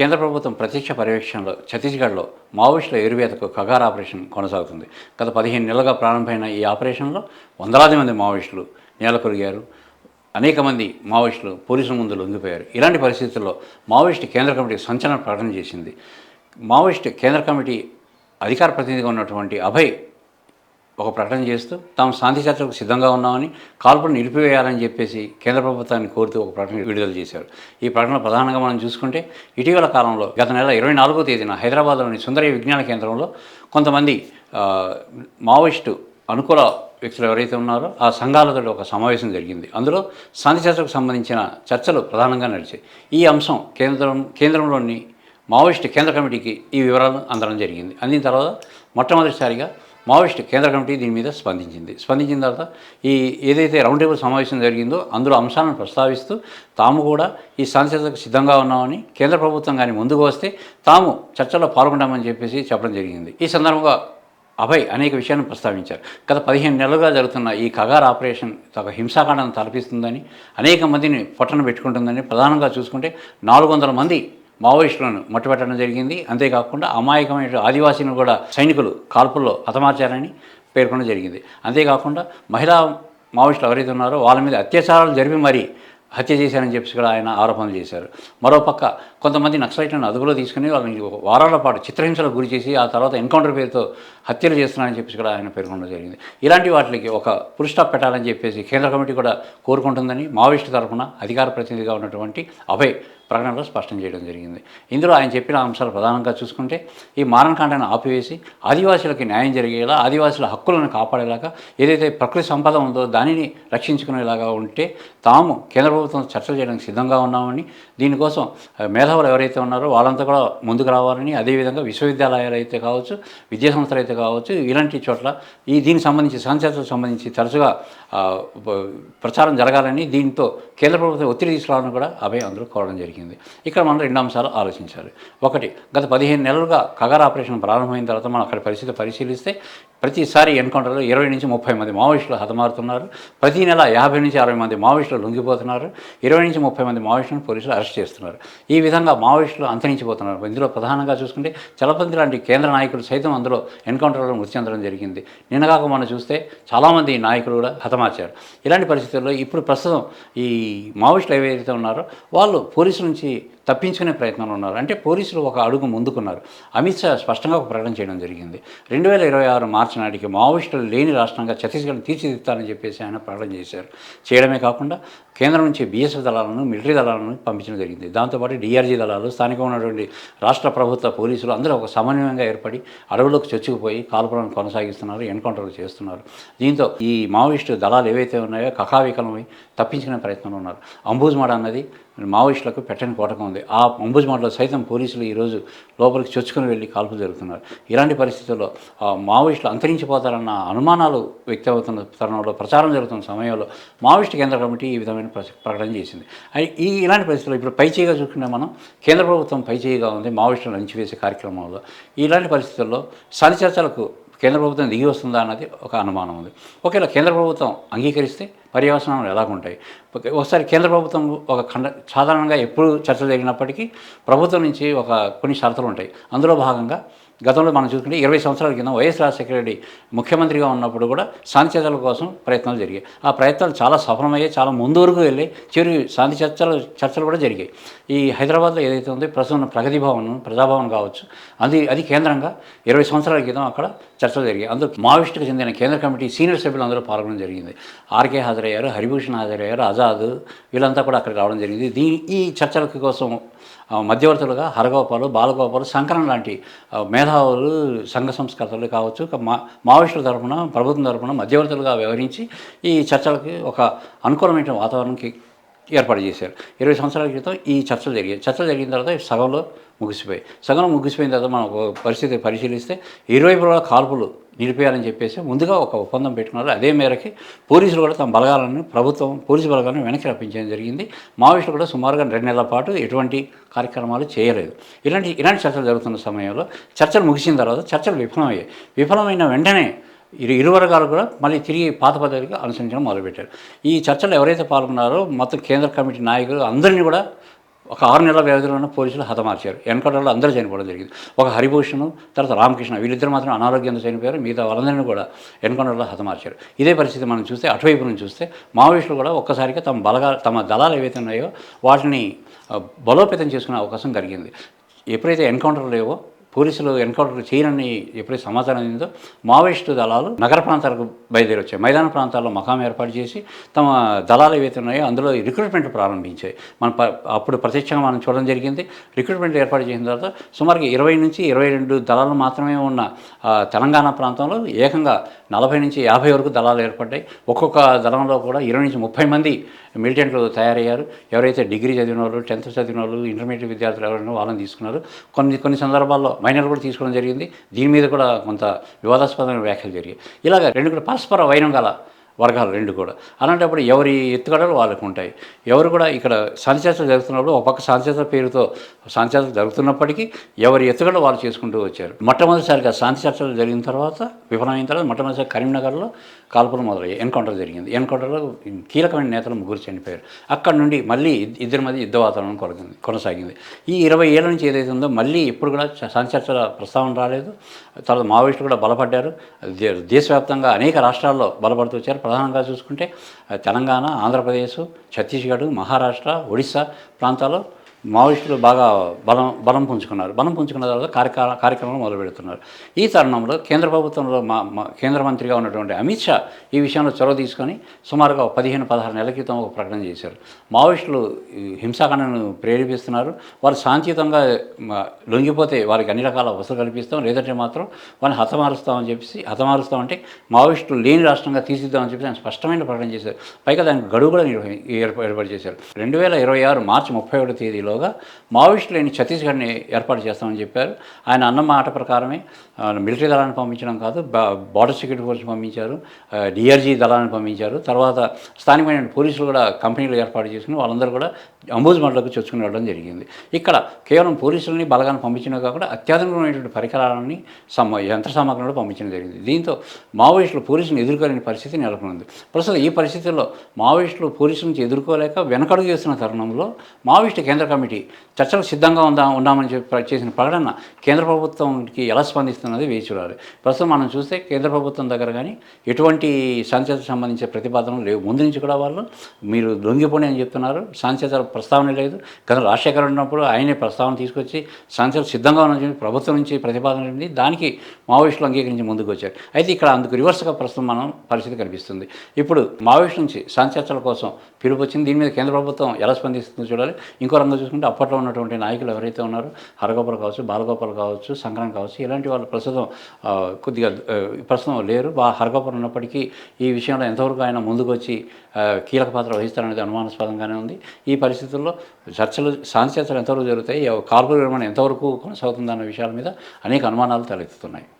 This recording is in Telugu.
కేంద్ర ప్రభుత్వం ప్రత్యక్ష పర్యవేక్షణలో ఛత్తీస్గఢ్లో మావోయిస్టుల ఎరువేతకు కగార్ ఆపరేషన్ కొనసాగుతుంది. గత పదిహేను నెలలుగా ప్రారంభమైన ఈ ఆపరేషన్లో వందలాది మంది మావోయిస్టులు నేలకొరిగారు. అనేక మంది మావోయిస్టులు పోలీసుల ముందు లొంగిపోయారు. ఇలాంటి పరిస్థితుల్లో మావోయిస్టు కేంద్ర కమిటీ సంచలన ప్రకటన చేసింది. మావోయిస్టు కేంద్ర కమిటీ అధికార ప్రతినిధిగా ఉన్నటువంటి అభయ్ ఒక ప్రకటన చేస్తూ తాము శాంతి చర్చలకు సిద్ధంగా ఉన్నామని కాల్పులు నిలిపివేయాలని చెప్పేసి కేంద్ర ప్రభుత్వాన్ని కోరుతూ ఒక ప్రకటన విడుదల చేశారు. ఈ ప్రకటన ప్రధానంగా మనం చూసుకుంటే ఇటీవల కాలంలో గత నెల ఇరవై నాలుగో తేదీన హైదరాబాద్లోని సుందరయ్య విజ్ఞాన కేంద్రంలో కొంతమంది మావోయిస్టు అనుకూల వ్యక్తులు ఎవరైతే ఉన్నారో ఆ సంఘాలతో ఒక సమావేశం జరిగింది. అందులో శాంతి చర్చకు సంబంధించిన చర్చలు ప్రధానంగా నడిచాయి. ఈ అంశం కేంద్రం కేంద్రంలోని మావోయిస్టు కేంద్ర కమిటీకి ఈ వివరాలను అందడం జరిగింది. అందిన తర్వాత మొట్టమొదటిసారిగా మావోయిస్ట్ కేంద్ర కమిటీ దీని మీద స్పందించింది. స్పందించిన తర్వాత ఈ ఏదైతే రౌండ్ టేబుల్ సమావేశం జరిగిందో అందులో అంశాలను ప్రస్తావిస్తూ తాము కూడా ఈ సంసదకు సిద్ధంగా ఉన్నామని కేంద్ర ప్రభుత్వం కానీ ముందుకు వస్తే తాము చర్చలో పాల్గొంటామని చెప్పేసి చెప్పడం జరిగింది. ఈ సందర్భంగా అభయ్ అనేక విషయాలను ప్రస్తావించారు. గత పదిహేను నెలలుగా జరుగుతున్న ఈ కగార్ ఆపరేషన్ ఒక హింసాకాండను తలపిస్తుందని అనేక మందిని పొట్టన పెట్టుకుంటుందని ప్రధానంగా చూసుకుంటే నాలుగు వందల మంది మావోయిస్టులను మట్టుపెట్టడం జరిగింది. అంతేకాకుండా అమాయకమైన ఆదివాసీలను కూడా సైనికులు కాల్పుల్లో హతమార్చారని పేర్కొనడం జరిగింది. అంతేకాకుండా మహిళా మావోయిస్టులు ఎవరైతే ఉన్నారో వాళ్ళ మీద అత్యాచారాలు జరిపి మరీ హత్య చేశారని చెప్పి కూడా ఆయన ఆరోపణలు చేశారు. మరోపక్క కొంతమంది నక్సలైట్లను అదుపులో తీసుకుని వాళ్ళని వారాల పాటు చిత్రహింసలకు గురి చేసి ఆ తర్వాత ఎన్కౌంటర్ పేరుతో హత్యలు చేస్తున్నారని చెప్పేసి కూడా ఆయన పేర్కొనడం జరిగింది. ఇలాంటి వాటికి ఒక పుల్ పెట్టాలని చెప్పేసి కేంద్ర కమిటీ కూడా కోరుకుంటుందని మావోయిస్టు తరఫున అధికార ప్రతినిధిగా ఉన్నటువంటి అభయ్ ప్రకటనలో స్పష్టం చేయడం జరిగింది. ఇందులో ఆయన చెప్పిన అంశాలు ప్రధానంగా చూసుకుంటే ఈ మారణకాండను ఆపివేసి ఆదివాసులకి న్యాయం జరిగేలా ఆదివాసుల హక్కులను కాపాడేలాగా ఏదైతే ప్రకృతి సంపద ఉందో దానిని రక్షించుకునేలాగా ఉంటే తాము కేంద్ర ప్రభుత్వం చర్చలు చేయడానికి సిద్ధంగా ఉన్నామని దీనికోసం మేధావులు ఎవరైతే ఉన్నారో వాళ్ళంతా కూడా ముందుకు రావాలని అదేవిధంగా విశ్వవిద్యాలయాలు అయితే కావచ్చు విద్యా సంస్థలు అయితే కావచ్చు ఇలాంటి చోట్ల ఈ దీనికి సంబంధించి శాంతిచర్చలకు సంబంధించి తరచుగా ప్రచారం జరగాలని దీంతో కేంద్ర ప్రభుత్వం ఒత్తిడి తీసుకురావాలని కూడా అభయ అందరూ కోరడం జరిగింది. ఇక్కడ మనం రెండు అంశాలు ఆలోచించాలి. ఒకటి గత పదిహేను నెలలుగా కగార్ ఆపరేషన్ ప్రారంభమైన తర్వాత మనం అక్కడ పరిస్థితి పరిశీలిస్తే ప్రతిసారి ఎన్కౌంటర్లో ఇరవై నుంచి ముప్పై మంది మావోయిస్టులు హతమారుతున్నారు. ప్రతి నెల యాభై నుంచి అరవై మంది మావోయిస్టులు లొంగిపోతున్నారు. ఇరవై నుంచి ముప్పై మంది మావోయిస్టులను పోలీసులు అరెస్ట్ చేస్తున్నారు. ఈ విధంగా మావోయిస్టులు అంతరించిపోతున్నారు. ఇందులో ప్రధానంగా చూసుకుంటే చలపతి లాంటి కేంద్ర నాయకులు సైతం అందులో ఎన్కౌంటర్లో మృతి చెందడం జరిగింది. నిన్నగాక మనం చూస్తే చాలామంది నాయకులు కూడా హతమార్చారు. ఇలాంటి పరిస్థితుల్లో ఇప్పుడు ప్రస్తుతం ఈ మావోయిస్టులు ఏవైతే ఉన్నారో వాళ్ళు పోలీసుల నుంచి తప్పించుకునే ప్రయత్నంలో ఉన్నారు. అంటే పోలీసులు ఒక అడుగు ముందుకున్నారు. అమిత్ షా స్పష్టంగా ఒక ప్రకటన చేయడం జరిగింది. రెండు వేల ఇరవై ఆరు మార్చి నాటికి మావోయిస్టులు లేని రాష్ట్రంగా ఛత్తీస్గఢ్ తీర్చిదిద్దాలని చెప్పేసి ఆయన ప్రకటన చేశారు. చేయడమే కాకుండా కేంద్రం నుంచి బీఎస్ఎఫ్ దళాలను మిలిటరీ దళాలను పంపించడం జరిగింది. దాంతోపాటు డిఆర్జీ దళాలు స్థానికంగా ఉన్నటువంటి రాష్ట్ర ప్రభుత్వ పోలీసులు అందరూ ఒక సమన్వయంగా ఏర్పడి అడవులకు చొచ్చుకుపోయి కాల్పులను కొనసాగిస్తున్నారు ఎన్కౌంటర్లు చేస్తున్నారు. దీంతో ఈ మావోయిస్టు దళాలు ఏవైతే ఉన్నాయో కకావికలమై తప్పించుకునే ప్రయత్నంలో ఉన్నారు. అంబుజ్మాడ అన్నది మావోయిస్టులకు పెట్టని కోటకం ఉంది. ఆ అంబుజ్మాడలో సైతం పోలీసులు ఈరోజు లోపలికి చొచ్చుకొని వెళ్ళి కాల్పులు జరుగుతున్నారు. ఇలాంటి పరిస్థితుల్లో ఆ మావోయిస్టులు అంతరించిపోతారన్న అనుమానాలు వ్యక్తమవుతున్న తరుణంలో ప్రచారం జరుగుతున్న సమయంలో మావోయిస్టు కేంద్ర కమిటీ ఈ విధమైన ప్ర- ప్రకటన చేసింది. ఈ ఇలాంటి పరిస్థితుల్లో ఇప్పుడు పైచేయిగా చూసుకునే మనం కేంద్ర ప్రభుత్వం పైచేయిగా ఉంది మావోయిస్టులను అణిచివేసే కార్యక్రమంలో. ఇలాంటి పరిస్థితుల్లో శాంతి చర్చలకు కేంద్ర ప్రభుత్వం దిగి వస్తుందా అన్నది ఒక అనుమానం ఉంది. ఒకవేళ కేంద్ర ప్రభుత్వం అంగీకరిస్తే పర్యవసనాలు ఎలాగుంటాయి? ఒకసారి కేంద్ర ప్రభుత్వం ఒక ఖండ సాధారణంగా ఎప్పుడు చర్చ జరిగినప్పటికీ ప్రభుత్వం నుంచి ఒక కొన్ని షరతులు ఉంటాయి. అందులో భాగంగా గతంలో మనం చూసుకుంటే ఇరవై సంవత్సరాల కింద వైఎస్ రాజశేఖర రెడ్డి ముఖ్యమంత్రిగా ఉన్నప్పుడు కూడా శాంతి చర్చల కోసం ప్రయత్నాలు జరిగాయి. ఆ ప్రయత్నాలు చాలా సఫలమయ్యాయి చాలా ముందు వరకు వెళ్ళి చివరి శాంతి చర్చలు చర్చలు కూడా జరిగాయి. ఈ హైదరాబాద్లో ఏదైతే ఉందో ప్రస్తుతం ప్రగతి భవన్ ప్రజాభవన్ కావచ్చు అది అది కేంద్రంగా ఇరవై సంవత్సరాల క్రితం అక్కడ చర్చలు జరిగాయి. అందులో మావిస్టుకు చెందిన కేంద్ర కమిటీ సీనియర్ సభ్యులు అందరూ పాల్గొనడం జరిగింది. ఆర్కే హాజరయ్యారు హరిభూషణ్ హాజరయ్యారు ఆజాద్ వీళ్ళంతా కూడా అక్కడ రావడం జరిగింది. దీని ఈ చర్చల కోసం మధ్యవర్తులుగా హరగోపాలు బాలగోపాలు శంకరం లాంటి మేధావులు సంఘ సంస్కర్తలు కావచ్చు మా మావోయిస్టుల తరపున ప్రభుత్వం తరఫున మధ్యవర్తులుగా వ్యవహరించి ఈ చర్చలకి ఒక అనుకూలమైన వాతావరణంకి ఏర్పాటు చేశారు. ఇరవై సంవత్సరాల క్రితం ఈ చర్చలు జరిగాయి చర్చలు జరిగిన తర్వాత సగంలో ముగిసిపోయి సగం ముగిసిపోయిన తర్వాత మనం ఒక పరిస్థితి పరిశీలిస్తే ఇరువైపు కూడా కాల్పులు నిలిపేయాలని చెప్పేసి ముందుగా ఒక ఒప్పందం పెట్టుకున్నారు. అదే మేరకి పోలీసులు కూడా తమ బలగాలను ప్రభుత్వం పోలీసు బలగాలను వెనక్కి రప్పించడం జరిగింది. మావోయిస్టులు కూడా సుమారుగా రెండు నెలల పాటు ఎటువంటి కార్యక్రమాలు చేయలేదు. ఇలాంటి ఇలాంటి చర్చలు జరుగుతున్న సమయంలో చర్చలు ముగిసిన తర్వాత చర్చలు విఫలమయ్యాయి. విఫలమైన వెంటనే ఇరు ఇరు వర్గాలు కూడా మళ్ళీ తిరిగి పాత పద్ధతిగా అనుసరించడం మొదలుపెట్టారు. ఈ చర్చలు ఎవరైతే పాల్గొన్నారో మొత్తం కేంద్ర కమిటీ నాయకులు అందరినీ కూడా ఒక ఆరు నెలల వ్యవధిలోనే పోలీసులు హతమార్చారు. ఎన్కౌంటర్లో అందరూ చనిపోవడం జరిగింది. ఒక హరిభూషణ్ తర్వాత రామకృష్ణ వీళ్ళిద్దరు మాత్రం అనారోగ్యంతో చనిపోయారు. మిగతా వాళ్ళందరినీ కూడా ఎన్కౌంటర్లో హతమార్చారు. ఇదే పరిస్థితి మనం చూస్తే అటువైపు నుంచి చూస్తే మావోయిస్టులు కూడా ఒక్కసారిగా తమ బలగా తమ దళాలు ఏవైతే ఉన్నాయో వాటిని బలోపేతం చేసుకునే అవకాశం కలిగింది. ఎప్పుడైతే ఎన్కౌంటర్ లేవో పోలీసులు ఎన్కౌంటర్ చేయనని ఎప్పుడైతే సమాచారం అయిందో మావోయిస్టు దళాలు నగర ప్రాంతాలకు బయలుదేరి వచ్చాయి మైదాన ప్రాంతాల్లో మకాం ఏర్పాటు చేసి తమ దళాలు ఏవైతే ఉన్నాయో అందులో రిక్రూట్మెంట్ ప్రారంభించాయి. మనం ప- అప్పుడు ప్రత్యక్షంగా మనం చూడడం జరిగింది. రిక్రూట్మెంట్ ఏర్పాటు చేసిన తర్వాత సుమారుగా ఇరవై నుంచి ఇరవై రెండు దళాలు మాత్రమే ఉన్న తెలంగాణ ప్రాంతంలో ఏకంగా నలభై నుంచి యాభై వరకు దళాలు ఏర్పడ్డాయి. ఒక్కొక్క దళంలో కూడా ఇరవై నుంచి ముప్పై మంది మిలిటెంట్లు తయారయ్యారు. ఎవరైతే డిగ్రీ చదివిన వాళ్ళు టెన్త్ చదివిన వాళ్ళు ఇంటర్మీడియట్ విద్యార్థులు ఎవరైనా వాళ్ళని తీసుకున్నారు. కొన్ని కొన్ని సందర్భాల్లో మైనర్ కూడా తీసుకోవడం జరిగింది. దీని మీద కూడా కొంత వివాదాస్పదమైన వ్యాఖ్యలు జరిగాయి. ఇలాగ రెండు కూడా పరస్పర వైనం గల వర్గాలు రెండు కూడా. అలాంటప్పుడు ఎవరి ఎత్తుగడలు వాళ్ళకు ఉంటాయి. ఎవరు కూడా ఇక్కడ సంచేతలు జరుగుతున్నప్పుడు ఒక పక్క శాంతిచర్చల పేరుతో సంచేతలు జరుగుతున్నప్పటికీ ఎవరి ఎత్తుగడ వాళ్ళు చేసుకుంటూ వచ్చారు. మొట్టమొదటిసారిగా శాంతి చర్చలు జరిగిన తర్వాత విఫలమైన తర్వాత మొట్టమొదటిసారి కరీంనగర్లో కాల్పులు మొదలయ్యాయి. ఎన్కౌంటర్ జరిగింది. ఎన్కౌంటర్లో కీలకమైన నేతలు ముగ్గురు చనిపోయారు. అక్కడ నుండి మళ్ళీ ఇద్దరి మధ్య యుద్ధ వాతావరణం కొనసాగింది. కొనసాగింది. ఈ ఇరవై ఏళ్ళ నుంచి ఏదైతే ఉందో మళ్ళీ ఇప్పుడు కూడా శాంతి చర్చల ప్రస్తావన రాలేదు. తర్వాత మావోయిస్టులు కూడా బలపడ్డారు. దే- దేశవ్యాప్తంగా అనేక రాష్ట్రాల్లో బలపడుతూ వచ్చారు. ప్రధానంగా చూసుకుంటే తెలంగాణ ఆంధ్రప్రదేశ్ ఛత్తీస్గఢ్ మహారాష్ట్ర ఒడిస్సా ప్రాంతాల్లో మావోయిస్టులు బాగా బలం బలం పుంజుకున్నారు. బలం పుంజుకున్న తర్వాత కార్యక్రమ కార్యక్రమాలు మొదలు పెడుతున్నారు. ఈ తరుణంలో కేంద్ర ప్రభుత్వంలో మా మా కేంద్ర మంత్రిగా ఉన్నటువంటి అమిత్ షా ఈ విషయంలో చొరవ తీసుకొని సుమారుగా పదిహేను పదహారు నెలల క్రితం ఒక ప్రకటన చేశారు. మావోయిస్టులు హింసాకాండను ప్రేరేపిస్తున్నారు. వారు శాంతియుతంగా లొంగిపోతే వారికి అన్ని రకాల వసతులు కల్పిస్తాం. లేదంటే మాత్రం వారిని హతమారుస్తామని చెప్పేసి హతమారుస్తామంటే మావోయిస్టులు లేని రాష్ట్రంగా తీసిద్దామని చెప్పి ఆయన స్పష్టమైన ప్రకటన చేశారు. పైగా దానికి గడువు కూడా ఏర్పాటు చేశారు. రెండు వేల ఇరవై ఆరు మార్చి ముప్పై ఒకటో తేదీలోగా మావోయిస్టులు లేని ఛత్తీస్గఢ్ని ఏర్పాటు చేస్తామని చెప్పారు. ఆయన అన్న మాట ప్రకారమే మిలిటరీ దళాన్ని పంపించడం కాదు బార్డర్ సెక్యూరిటీ ఫోర్స్ పంపించారు డిఆర్జీ దళాన్ని పంపించారు. తర్వాత స్థానికమైన పోలీసులు కూడా కంపెనీలు ఏర్పాటు చేసుకుని వాళ్ళందరూ కూడా అంబుజ్మెంట్లకు చొచ్చుకుని వెళ్ళడం జరిగింది. ఇక్కడ కేవలం పోలీసులని బలగాన్ని పంపించడం కాకుండా అత్యాధునికమైనటువంటి పరికరాలని సమ యంత్ర సామగ్రిని కూడా పంపించడం జరిగింది. దీంతో మావోయిస్టులు పోలీసులను ఎదుర్కోలేని పరిస్థితి నెలకొంది. ప్రస్తుతం ఈ పరిస్థితుల్లో మావోయిస్టులు పోలీసు నుంచి ఎదుర్కోలేక వెనకడుగు చేస్తున్న తరుణంలో మావోయిస్టు కేంద్ర కమిటీ. చర్చలకు సిద్ధంగా ఉందా ఉన్నామని చెప్పి చేసిన ప్రకటన కేంద్ర ప్రభుత్వంకి ఎలా స్పందిస్తున్నది వేచి చూడాలి. ప్రస్తుతం మనం చూస్తే కేంద్ర ప్రభుత్వం దగ్గర కానీ ఎటువంటి శాంతిచేత సంబంధించిన ప్రతిపాదనలు లేవు. ముందు నుంచి కూడా వాళ్ళు మీరు లొంగిపోని అని చెప్తున్నారు. శాంతిచేత ప్రస్తావన లేదు. గత రాజశేఖర్ ఉన్నప్పుడు ఆయనే ప్రస్తావన తీసుకొచ్చి శాంతిచేత సిద్ధంగా ఉన్న ప్రభుత్వం నుంచి ప్రతిపాదన ఉంది దానికి మావోయిస్టులు అంగీకరించి ముందుకు వచ్చారు. అయితే ఇక్కడ అందుకు రివర్స్గా ప్రస్తుతం మనం పరిస్థితి కనిపిస్తుంది. ఇప్పుడు మావోయిస్టు నుంచి శాంతి కోసం పిలుపు వచ్చింది. దీని మీద కేంద్ర ప్రభుత్వం ఎలా స్పందిస్తుందో చూడాలి. ఇంకో రంగం చూసుకుంటే అప్పట్లో ఉన్నటువంటి నాయకులు ఎవరైతే ఉన్నారో హరగోపాల్ కావచ్చు బాలగోపాల్ కావచ్చు సంక్రాంతి కావచ్చు ఇలాంటి వాళ్ళు ప్రస్తుతం కొద్దిగా ప్రస్తుతం లేరు. బా హరగోపాల్ ఉన్నప్పటికీ ఈ విషయంలో ఎంతవరకు ఆయన ముందుకు వచ్చి కీలక పాత్ర వహిస్తారనేది అనుమానాస్పదంగానే ఉంది. ఈ పరిస్థితుల్లో చర్చలు శాంతి చర్చలు ఎంతవరకు జరుగుతాయి కాల్పుల విరమణ ఎంతవరకు కొనసాగుతుందన్న విషయాల మీద అనేక అనుమానాలు తలెత్తుతున్నాయి.